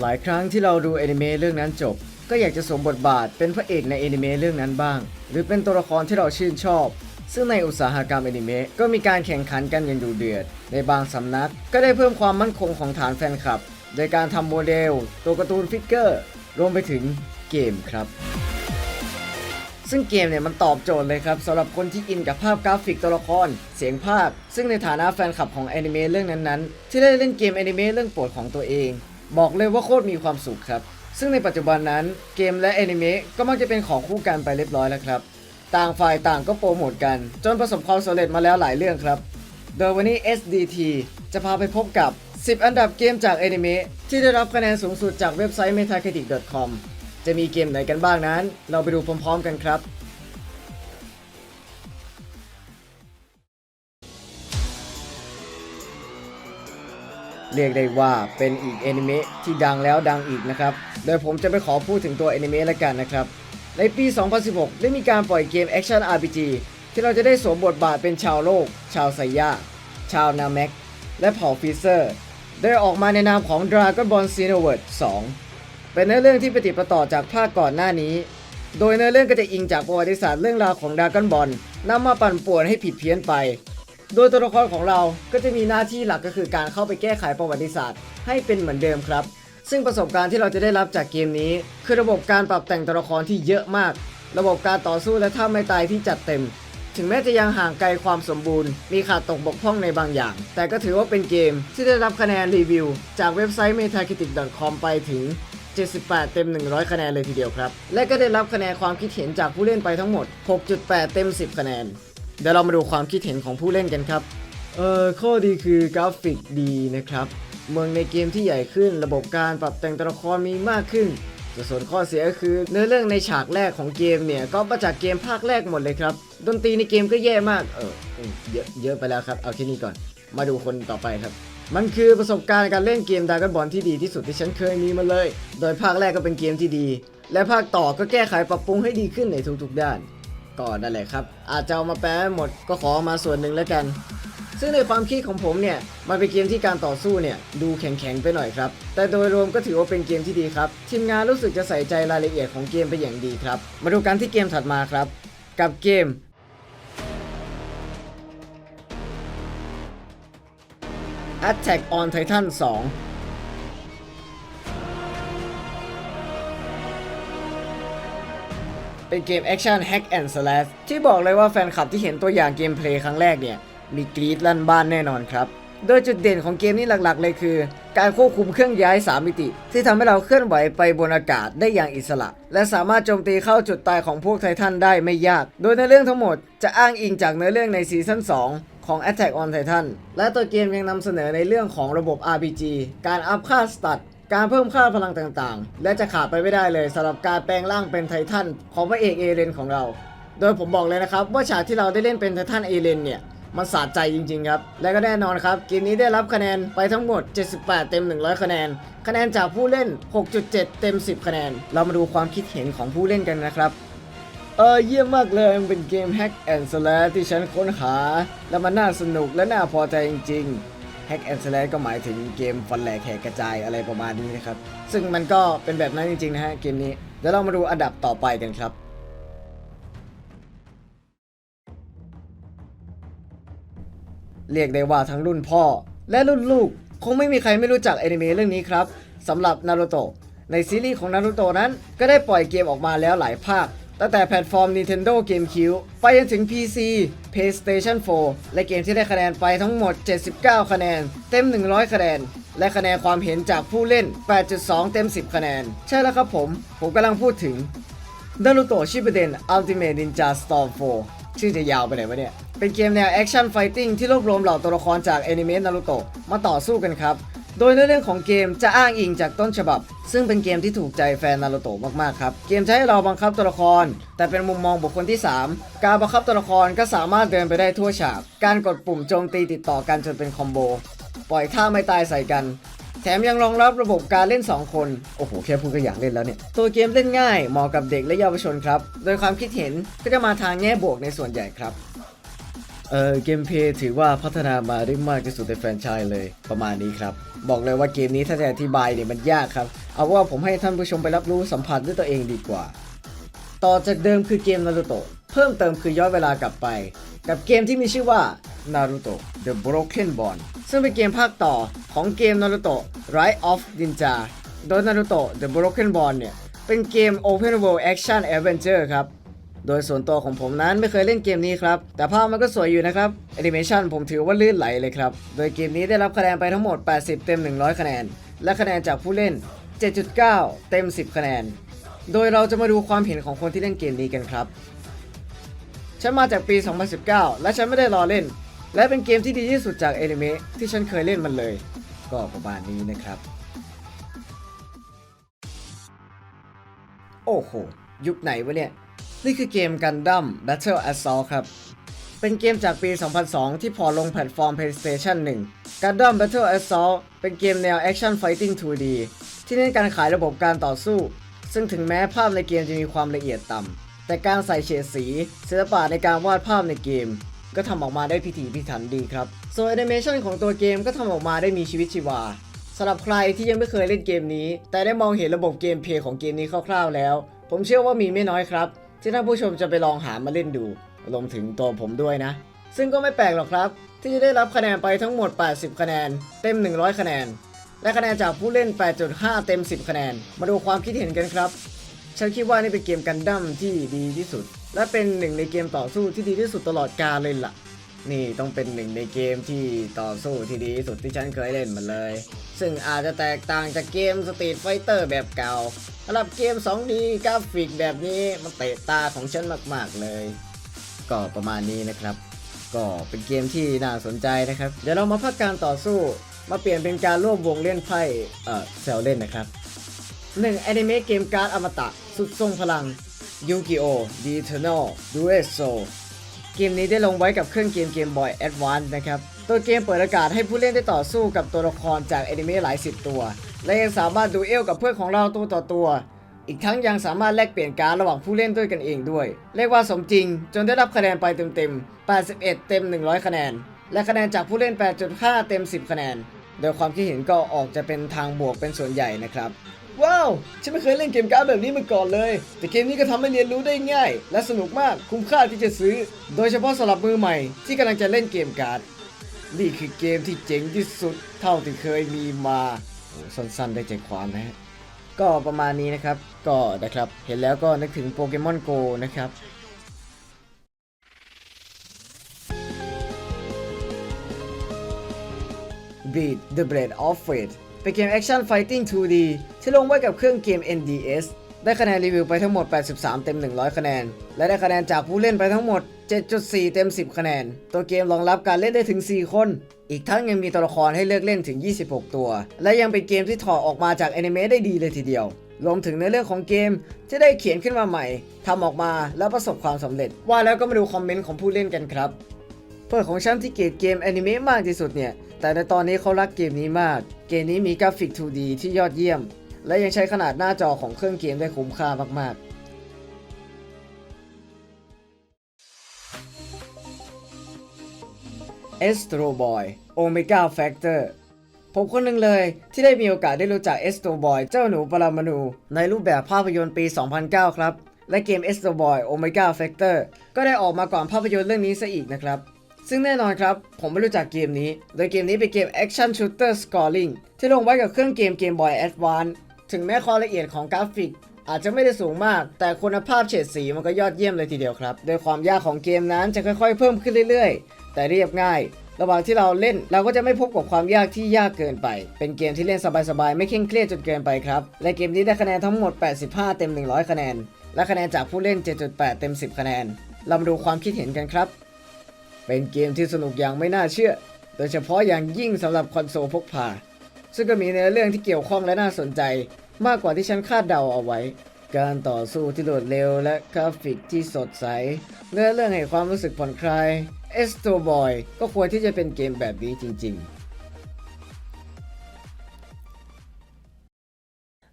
หลายครั้งที่เราดูแอนิเมะเรื่องนั้นจบ ก็อยากจะสวมบทบาทเป็นพระเอกในแอนิเมะเรื่องนั้นบ้าง หรือเป็นตัวละครที่เราชื่นชอบ ซึ่งในอุตสาหกรรมแอนิเมะก็มีการแข่งขันกันอย่างดุเดือด ในบางสำนักก็ได้เพิ่มความมั่นคงของฐานแฟนคลับ โดยการทำโมเดล ตัวการ์ตูนฟิกเกอร์รวมไปถึงเกมครับ ซึ่งเกมเนี่ยมันตอบโจทย์เลยครับสำหรับคนที่อินกับภาพกราฟิกตัวละคร เสียงภาค ซึ่งในฐานะแฟนคลับของแอนิเมะเรื่องนั้นๆ ที่ได้เล่นเกมแอนิเมะเรื่องโปรดของตัวเอง บอกเลยว่าโคตรมีความสุขครับ ซึ่งในปัจจุบันนั้นเกมและแอนิเมะก็มักจะเป็นของคู่กันไปเรียบร้อยแล้วครับ ต่างฝ่ายต่างก็โปรโมทกัน จนประสบความสำเร็จมาแล้วหลายเรื่องครับ โดยวันนี้ SDT จะพาไปพบกับ 10 อันดับเกมจากแอนิเมะที่ได้รับคะแนนสูงสุดจากเว็บไซต์ metacritic.com จะมีเกมไหนกันบ้างนั้น เราไปดูพร้อมๆกันครับ เรียกได้ว่าเป็นอีกแอนิเมะที่ดังแล้วดังอีกนะครับ โดยผมจะไปขอพูดถึงตัวแอนิเมะแล้วกันนะครับ ในปี 2016 ได้มีการปล่อยเกมแอคชั่น RPG ที่เราจะได้สวมบทบาทเป็นชาวโลก ชาวไซยาชาวนาแม็ก และเผ่าฟีเซอร์ ได้ออกมาในนามของ Dragon Ball Xenoverse 2 เป็นเนื้อเรื่องที่ปฏิปต่อจากภาคก่อนหน้านี้ โดยเนื้อเรื่องก็จะอิงจากประวัติศาสตร์เรื่องราวของดราก้อนบอลนำมาปั่นป่วนให้ผิดเพี้ยนไป โดยตัวละครของเราก็จะมีหน้าที่หลักก็คือการเข้าไปแก้ไขประวัติศาสตร์ ให้เป็นเหมือนเดิมครับ ซึ่งประสบการณ์ที่เราจะได้รับจากเกมนี้ คือระบบการปรับแต่งตัวละครที่เยอะมาก ระบบการต่อสู้และท่าไม่ตายที่จัดเต็ม ถึงแม้จะยังห่างไกลความสมบูรณ์ มีขาดตกบกพร่องในบางอย่าง แต่ก็ถือว่าเป็นเกมที่ได้รับคะแนนรีวิว จากเว็บไซต์ metacritic.com ไปถึง 78 เต็ม 100 คะแนนเลยทีเดียวครับ และก็ได้รับคะแนนความคิดเห็นจากผู้เล่นไปทั้งหมด 6.8 เต็ม 10 คะแนน เดี๋ยวเรามาดูความคิดเห็นของผู้เล่นกันครับ เอ่อข้อดีคือกราฟิกดีนะครับ เมืองในเกมที่ใหญ่ขึ้น ระบบการปรับแต่งตัวละครมีมากขึ้นแต่ส่วนข้อเสียก็คือเนื้อเรื่องในฉากแรกของเกมเนี่ยก็มาจากเกมภาคแรกหมดเลยครับ ดนตรีในเกมก็แย่มาก เออเยอะเยอะไปแล้วครับ เอาแค่นี้ก่อน มาดูคนต่อไปครับ มันคือประสบการณ์การเล่นเกมด r a กบอลที่ดีที่สุดที่ฉันเคยมีมาเลย โดยภาคแรกก็เป็นเกมที่ดี และภาคต่อก็แก้ไขปรับปรุงให้ดีขึ้นในทุกๆด้าน ก็นั่นแหละครับ อาจจะเอามาแปลให้หมดก็ขอมาส่วนหนึ่งแล้วกัน ซึ่งในความคิดของผมเนี่ย มันเป็นเกมที่การต่อสู้เนี่ย ดูแข็งๆไปหน่อยครับ แต่โดยรวมก็ถือว่าเป็นเกมที่ดีครับ ทีมงานรู้สึกจะใส่ใจรายละเอียดของเกมเป็นอย่างดีครับ มาดูกันที่เกมถัดมาครับ กับเกม Attack on Titan 2 เป็นเกมแอคชั่น Hack and Slash ที่บอกเลยว่าแฟนคลับที่เห็นตัวอย่างเกมเพลย์ครั้งแรกเนี่ย มีกรี๊ดลั่นบ้านแน่นอนครับ โดยจุดเด่นของเกมนี้หลักๆ เลยคือ การควบคุมเครื่องย้าย 3 มิติ ที่ทำให้เราเคลื่อนไหวไปบนอากาศได้อย่างอิสระ และสามารถโจมตีเข้าจุดตายของพวกไททันได้ไม่ยาก โดยในเรื่องทั้งหมดจะอ้างอิงจากเนื้อเรื่องในซีซั่น2ของ Attack on Titan และตัวเกมยังนำเสนอในเรื่องของระบบ RPG การอัพค่าสตัต การเพิ่มค่าพลังต่างๆ และจะขาดไปไม่ได้เลยสำหรับการแปลงร่างเป็นไททันของพระเอกเอเรนของเรา โดยผมบอกเลยนะครับ ว่าฉากที่เราได้เล่นเป็นไททันเอเรนเนี่ย มันสะใจจริง ๆ ครับ และก็แน่นอนครับเกมนี้ได้รับคะแนนไปทั้งหมด 78 เต็ม 100 คะแนน คะแนนจากผู้เล่น 6.7 เต็ม 10 คะแนน เรามาดูความคิดเห็นของผู้เล่นกันนะครับเออเยี่ยมมากเลยมันเป็นเกม Hack and Slash ที่ฉันค้นหา แล้วมันน่าสนุกและน่าพอใจจริง ๆ Hack and Slash ก็หมายถึงเกมฟันแหลกแหกกระจายอะไรประมาณนี้นะครับ ซึ่งมันก็เป็นแบบนั้นจริงๆนะฮะเกมนี้ เดี๋ยวเรามาดูอันดับต่อไปกันครับเรียกได้ว่าทั้งรุ่นพ่อและรุ่นลูก คงไม่มีใครไม่รู้จักแอนิเมะเรื่องนี้ครับสำหรับนารูโตะในซีรีส์ของนารูโตะนั้น ก็ได้ปล่อยเกมออกมาแล้วหลายภาค ตั้งแต่แพลตฟอร์ม Nintendo GameCube ไปจนถึง PC PlayStation 4 และเกมที่ได้คะแนนไปทั้งหมด 79 คะแนน เต็ม 100 คะแนน และคะแนนความเห็นจากผู้เล่น 8.2 เต็ม 10 คะแนน ใช่แล้วครับผม ผมกำลังพูดถึงนารูโตะชิปเดน Ultimate Ninja Storm 4 ชื่อจะยาวไปไหนวะเนี่ย เป็นเกมแนวแอคชั่นไฟติ้งที่รวบรวมเหล่าตัวละครจากแอนิเมะนารูโตะมาต่อสู้กันครับ โดยในเรื่องของเกมจะอ้างอิงจากต้นฉบับ ซึ่งเป็นเกมที่ถูกใจแฟนนารูโตะมากๆครับ เกมให้เราบังคับตัวละคร แต่เป็นมุมมองบุคคลที่ 3 การบังคับตัวละครก็สามารถเดินไปได้ทั่วฉาก การกดปุ่มโจมตีติดต่อกันจนเป็นคอมโบ ปล่อยท่าไม่ตายใส่กันแถมยังรองรับระบบการเล่น 2 คน โอ้โห แค่พูดก็อยากเล่นแล้วเนี่ย ตัวเกมเล่นง่าย เหมาะกับเด็กและเยาวชนครับ โดยความคิดเห็นก็จะมาทางแง่บวกในส่วนใหญ่ครับ เออเกมเพย์ถือว่าพัฒนามาได้มากที่สุดในแฟรนไชส์เลยประมาณนี้ครับ บอกเลยว่าเกมนี้ถ้าจะอธิบายเนี่ยมันยากครับ เอาว่าผมให้ท่านผู้ชมไปรับรู้สัมผัสด้วยตัวเองดีกว่า ต่อจากเดิมคือเกมนารูโตะเพิ่มเติมคือย้อนเวลากลับไป กับเกมที่มีชื่อว่า Naruto The Broken Bond ซึ่งเป็นเกมภาคต่อของเกม Naruto Rise of Ninja โดย Naruto The Broken Bond เนี่ยเป็นเกม Open World Action Adventure ครับ โดยส่วนตัวของผมนั้นไม่เคยเล่นเกมนี้ครับ แต่ภาพมันก็สวยอยู่นะครับแอนิเมชันผมถือว่าลื่นไหลเลยครับ โดยเกมนี้ได้รับคะแนนไปทั้งหมด 80 เต็ม 100 คะแนน และคะแนนจากผู้เล่น 7.9 เต็ม 10 คะแนน โดยเราจะมาดูความเห็นของคนที่เล่นเกมนี้กันครับ ฉันมาจากปี 2019 และฉันไม่ได้รอเล่น และเป็นเกมที่ดีที่สุดจากแอนิเมะที่ฉันเคยเล่นมันเลย ก็ประมาณนี้นะครับ โอ้โห ยุคไหนวะเนี่ย นี่คือเกม Gundam Battle Assault ครับ เป็นเกมจากปี 2002 ที่พอลงแพลตฟอร์ม PlayStation 1 Gundam Battle Assault เป็นเกมแนว Action Fighting 2D ที่เน้นการขายระบบการต่อสู้ ซึ่งถึงแม้ภาพในเกมจะมีความละเอียดต่ำ แต่การใส่เฉดสี ศิลปะในการวาดภาพในเกม ก็ทำออกมาได้พิถีพิถันดีครับ ส่วนแอนิเมชันของตัวเกมก็ทำออกมาได้มีชีวิตชีวาสำหรับใครที่ยังไม่เคยเล่นเกมนี้ แต่ได้มองเห็นระบบเกมเพลย์ของเกมนี้คร่าวๆแล้ว ผมเชื่อว่ามีไม่น้อยครับ ที่ท่านผู้ชมจะไปลองหามาเล่นดูรวมถึงตัวผมด้วยนะ ซึ่งก็ไม่แปลกหรอกครับ ที่จะได้รับคะแนนไปทั้งหมด 80 คะแนน เต็ม 100 คะแนน และคะแนนจากผู้เล่น 8.5 เต็ม 10 คะแนน มาดูความคิดเห็นกันครับ ฉันคิดว่านี่เป็นเกมกันดั้มที่ดีที่สุด และเป็นหนึ่งในเกมต่อสู้ที่ดีที่สุดตลอดกาลเลยล่ะ นี่ต้องเป็นหนึ่งในเกมที่ต่อสู้ที่ดีสุดที่ฉันเคยเล่นมาเลย ซึ่งอาจจะแตกต่างจากเกมสตรีทไฟเตอร์แบบเก่าสำหรับเกม 2D กราฟิกแบบนี้มันเตะตาของฉันมาก ๆ เลย ก็ประมาณนี้นะครับ ก็เป็นเกมที่น่าสนใจนะครับ เดี๋ยวเรามาพักการต่อสู้มาเปลี่ยนเป็นการร่วมวงเล่นไพ่เอ่อแซลเล่นนะครับ 1. แอนิเมะเกมการ์ดอมตะ สุดทรงพลัง Yu-Gi-Oh! The Eternal Duel Soul กมนี้ได้ลงไว้กับเครื่องเกมเกมบอย Advance นะครับ ตัวเกมเปิดโอกาสให้ผู้เล่นได้ต่อสู้กับตัวละครจากแอนิเมะหลายสิบตัว และยังสามารถดูเอลกับเพื่อนของเราตัวต่อตัว อีกทั้งยังสามารถแลกเปลี่ยนการระหว่างผู้เล่นด้วยกันเองด้วย เรียกว่าสมจริง จนได้รับคะแนนไปเต็มๆ 81 เต็ม 100 คะแนน และคะแนนจากผู้เล่น 8.5 เต็ม 10 คะแนน โดยความคิดเห็นก็ออกจะเป็นทางบวกเป็นส่วนใหญ่นะครับ ว้าว ฉันไม่เคยเล่นเกมการ์ดแบบนี้มาก่อนเลย แต่เกมนี้ก็ทำให้เรียนรู้ได้ง่าย และสนุกมากคุ้มค่าที่จะซื้อ โดยเฉพาะสำหรับมือใหม่ที่กำลังจะเล่นเกมการ์ด นี่คือเกมที่เจ๋งที่สุดเท่าที่เคยมีมาโอ้สั้นๆได้ใจความนะฮะก็ประมาณนี้นะครับ ก็นะครับ เห็นแล้วก็นึกถึงโปเกมอนโกนะครับ Beat the Blade of Fate เป็นเกม Action Fighting 2D ที่ลงไว้กับเครื่องเกม NDS ได้คะแนนรีวิวไปทั้งหมด 83 เต็ม 100 คะแนน และได้คะแนนจากผู้เล่นไปทั้งหมด 7.4 เต็ม 10 คะแนน ตัวเกมรองรับการเล่นได้ถึง 4 คน อีกทั้งยังมีตัวละครให้เลือกเล่นถึง 26 ตัว และยังเป็นเกมที่ถอดออกมาจากแอนิเมะได้ดีเลยทีเดียว รวมถึงในเรื่องของเกมที่ได้เขียนขึ้นมาใหม่ทำออกมาแล้วประสบความสำเร็จ ว่าแล้วก็มาดูคอมเมนต์ของผู้เล่นกันครับ เพื่อนของฉันที่เกลียดเกมแอนิเมะมากที่สุดเนี่ย แต่ในตอนนี้เขารักเกมนี้มาก เกมนี้มีกราฟิก 2D ที่ยอดเยี่ยม และยังใช้ขนาดหน้าจอของเครื่องเกมได้คุ้มค่ามากๆ e s t r o Boy Omega Factor ผมคนหนึ่งเลยที่ได้มีโอกาสได้รู้จัก e s t r o Boy เจ้าหนูปรมาณูในรูปแบบภาพยนตร์ปี 2009 ครับ และเกม e s t r o Boy Omega Factor ก็ได้ออกมาก่อนภาพยนตร์เรื่องนี้ซะอีกนะครับ ซึ่งแน่นอนครับ ผมไม่รู้จักเกมนี้ โดยเกมนี้เป็นเกม Action Shooter Scoring ที่ลงไว้กับเครื่องเกม Game Boy Advance ถึงแม้ความละเอียดของกราฟิก อาจจะไม่ได้สูงมาก แต่คุณภาพเฉดสีมันก็ยอดเยี่ยมเลยทีเดียวครับ โดยความยากของเกมนั้นจะค่อยๆ เพิ่มขึ้นเรื่อยๆ แต่เรียบง่าย ระหว่างที่เราเล่นเราก็จะไม่พบกับความยากที่ยากเกินไป เป็นเกมที่เล่นสบายๆ ไม่เคร่งเครียดจนเกินไปครับ และเกมนี้ได้คะแนนทั้งหมด 85 เต็ม 100 คะแนน และคะแนนจากผู้เล่น 7.8 เต็ม 10 คะแนน เรามาดูความคิดเห็นกันครับ เป็นเกมที่สนุกอย่างไม่น่าเชื่อ โดยเฉพาะอย่างยิ่งสำหรับคอนโซลพกพา ซึ่งก็มีเนื้อเรื่องที่เกี่ยวข้องและน่าสนใจ มากกว่าที่ฉันคาดเดาเอาไว้ การต่อสู้ที่รวดเร็วและกราฟิกที่สดใสเนื้อเรื่องให้ความรู้สึกผ่อนคลาย e s t o Boy ก็ควรที่จะเป็นเกมแบบนี้จริง ๆ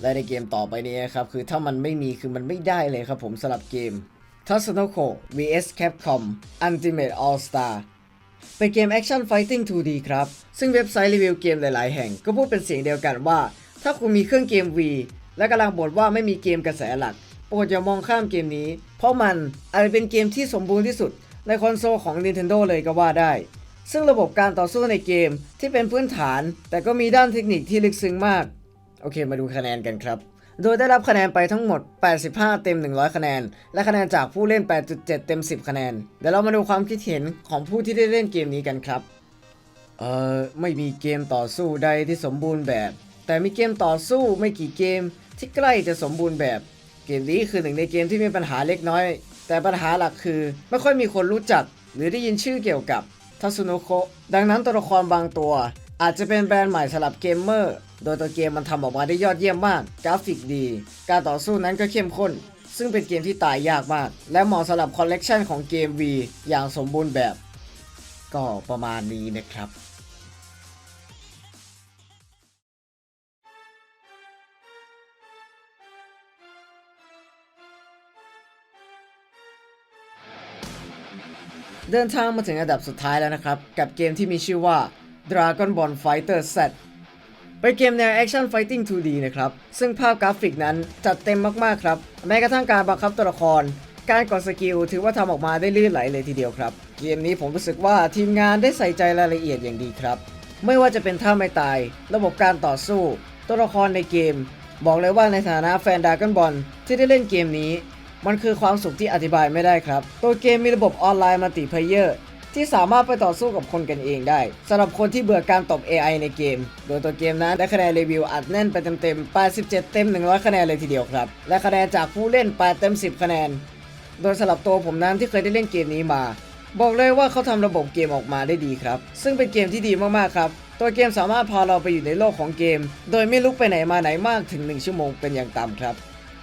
และในเกมต่อไปนี้ครับ คือถ้ามันไม่มีคือมันไม่ได้เลยครับผมสำหรับเกม t a s u n o k o vs Capcom Ultimate All Star เป็นเกม Action Fighting 2D ครับ ซึ่งเว็บไซต์รีวิวเกมหลาย ๆ แห่งก็พูดเป็นเสียงเดียวกันว่า ถ้าคุณมีเครื่องเกม V และกำลังบ่นว่าไม่มีเกมกระแสหลักโปรดอย่ามองข้ามเกมนี้ เพราะมันอาจจะเป็นเกมที่สมบูรณ์ที่สุดในคอนโซลของ Nintendo เลยก็ว่าได้ ซึ่งระบบการต่อสู้ในเกมที่เป็นพื้นฐาน แต่ก็มีด้านเทคนิคที่ลึกซึ้งมาก โอเคมาดูคะแนนกันครับ โดยได้รับคะแนนไปทั้งหมด 85 เต็ม 100 คะแนน และคะแนนจากผู้เล่น 8.7 เต็ม 10 คะแนน เดี๋ยวเรามาดูความคิดเห็นของผู้ที่ได้เล่นเกมนี้กันครับ เอ่อ ไม่มีเกมต่อสู้ใดที่สมบูรณ์แบบ แต่มีเกมต่อสู้ไม่กี่เกมที่ใกล้จะสมบูรณ์แบบ เกมนี้คือหนึ่งในเกมที่มีปัญหาเล็กน้อย แต่ปัญหาหลักคือไม่ค่อยมีคนรู้จัก หรือได้ยินชื่อเกี่ยวกับทัสุโนโคดังนั้นตัวละครบางตัว อาจจะเป็นแบรนด์ใหม่สำหรับเกมเมอร์ โดยตัวเกมมันทำออกมาได้ยอดเยี่ยมมาก กราฟิกดี การต่อสู้นั้นก็เข้มข้น ซึ่งเป็นเกมที่ตายยากมาก และเหมาะสำหรับคอลเลกชันของเกม V อย่างสมบูรณ์แบบ ก็ประมาณนี้นะครับเดินทางมาถึงอันดับสุดท้ายแล้วนะครับ กับเกมที่มีชื่อว่า Dragon Ball Fighter Z เป็นเกมแนวแอคชั่นไฟติ้ง 2D นะครับ ซึ่งภาพกราฟิกนั้นจัดเต็มมากๆครับ แม้กระทั่งการบังคับตัวละคร การกดสกิลถือว่าทำออกมาได้ลื่นไหลเลยทีเดียวครับ เกมนี้ผมรู้สึกว่าทีมงานได้ใส่ใจรายละเอียดอย่างดีครับ ไม่ว่าจะเป็นท่าไม่ตาย ระบบการต่อสู้ ตัวละครในเกม บอกเลยว่าในฐานะแฟนดากอนบอลที่ได้เล่นเกมนี้ มันคือความสุขที่อธิบายไม่ได้ครับ ตัวเกมมีระบบออนไลน์มัลติเพลเยอร์ ที่สามารถไปต่อสู้กับคนกันเองได้สำหรับคนที่เบื่อการตบ AI ในเกม โดยตัวเกมนั้นได้คะแนนรีวิวอัดแน่นไปเต็มๆ 87 เต็ม 100 คะแนนเลยทีเดียวครับ และคะแนนจากผู้เล่น8เต็ม 10 คะแนน โดยสำหรับตัวผมนั้นที่เคยได้เล่นเกมนี้มา บอกเลยว่าเขาทำระบบเกมออกมาได้ดีครับ ซึ่งเป็นเกมที่ดีมากๆครับตัวเกมสามารถพาเราไปอยู่ในโลกของเกม โดยไม่ลุกไปไหนมาไหนมากถึง 1 ชั่วโมงเป็นอย่างต่ำครับ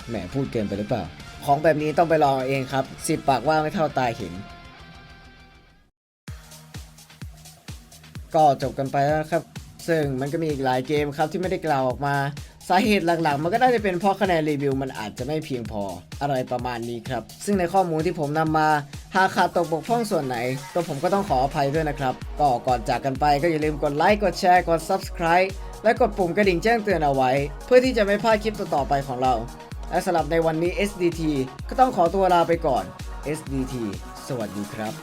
แหมพูดเกินไปหรือเปล่า ของแบบนี้ต้องไปลองเองครับสิบปากว่าไม่เท่าตายเห็น ก็จบกันไปแล้วครับ ซึ่งมันก็มีอีกหลายเกมครับที่ไม่ได้กล่าวออกมา สาเหตุหลักๆ มันก็น่าจะเป็นเพราะคะแนนรีวิวมันอาจจะไม่เพียงพออะไรประมาณนี้ครับ ซึ่งในข้อมูลที่ผมนำมาหากขาดตกบกพร่องส่วนไหน ตัวผมก็ต้องขออภัยด้วยนะครับ ก็ก่อนจากกันไปก็อย่าลืมกดไลค์กดแชร์กด Subscribe และกดปุ่มกระดิ่งแจ้งเตือนเอาไว้ เพื่อที่จะไม่พลาดคลิปต่อๆไปของเรา และสำหรับในวันนี้ SDT ก็ต้องขอตัวลาไปก่อน SDT สวัสดีครับ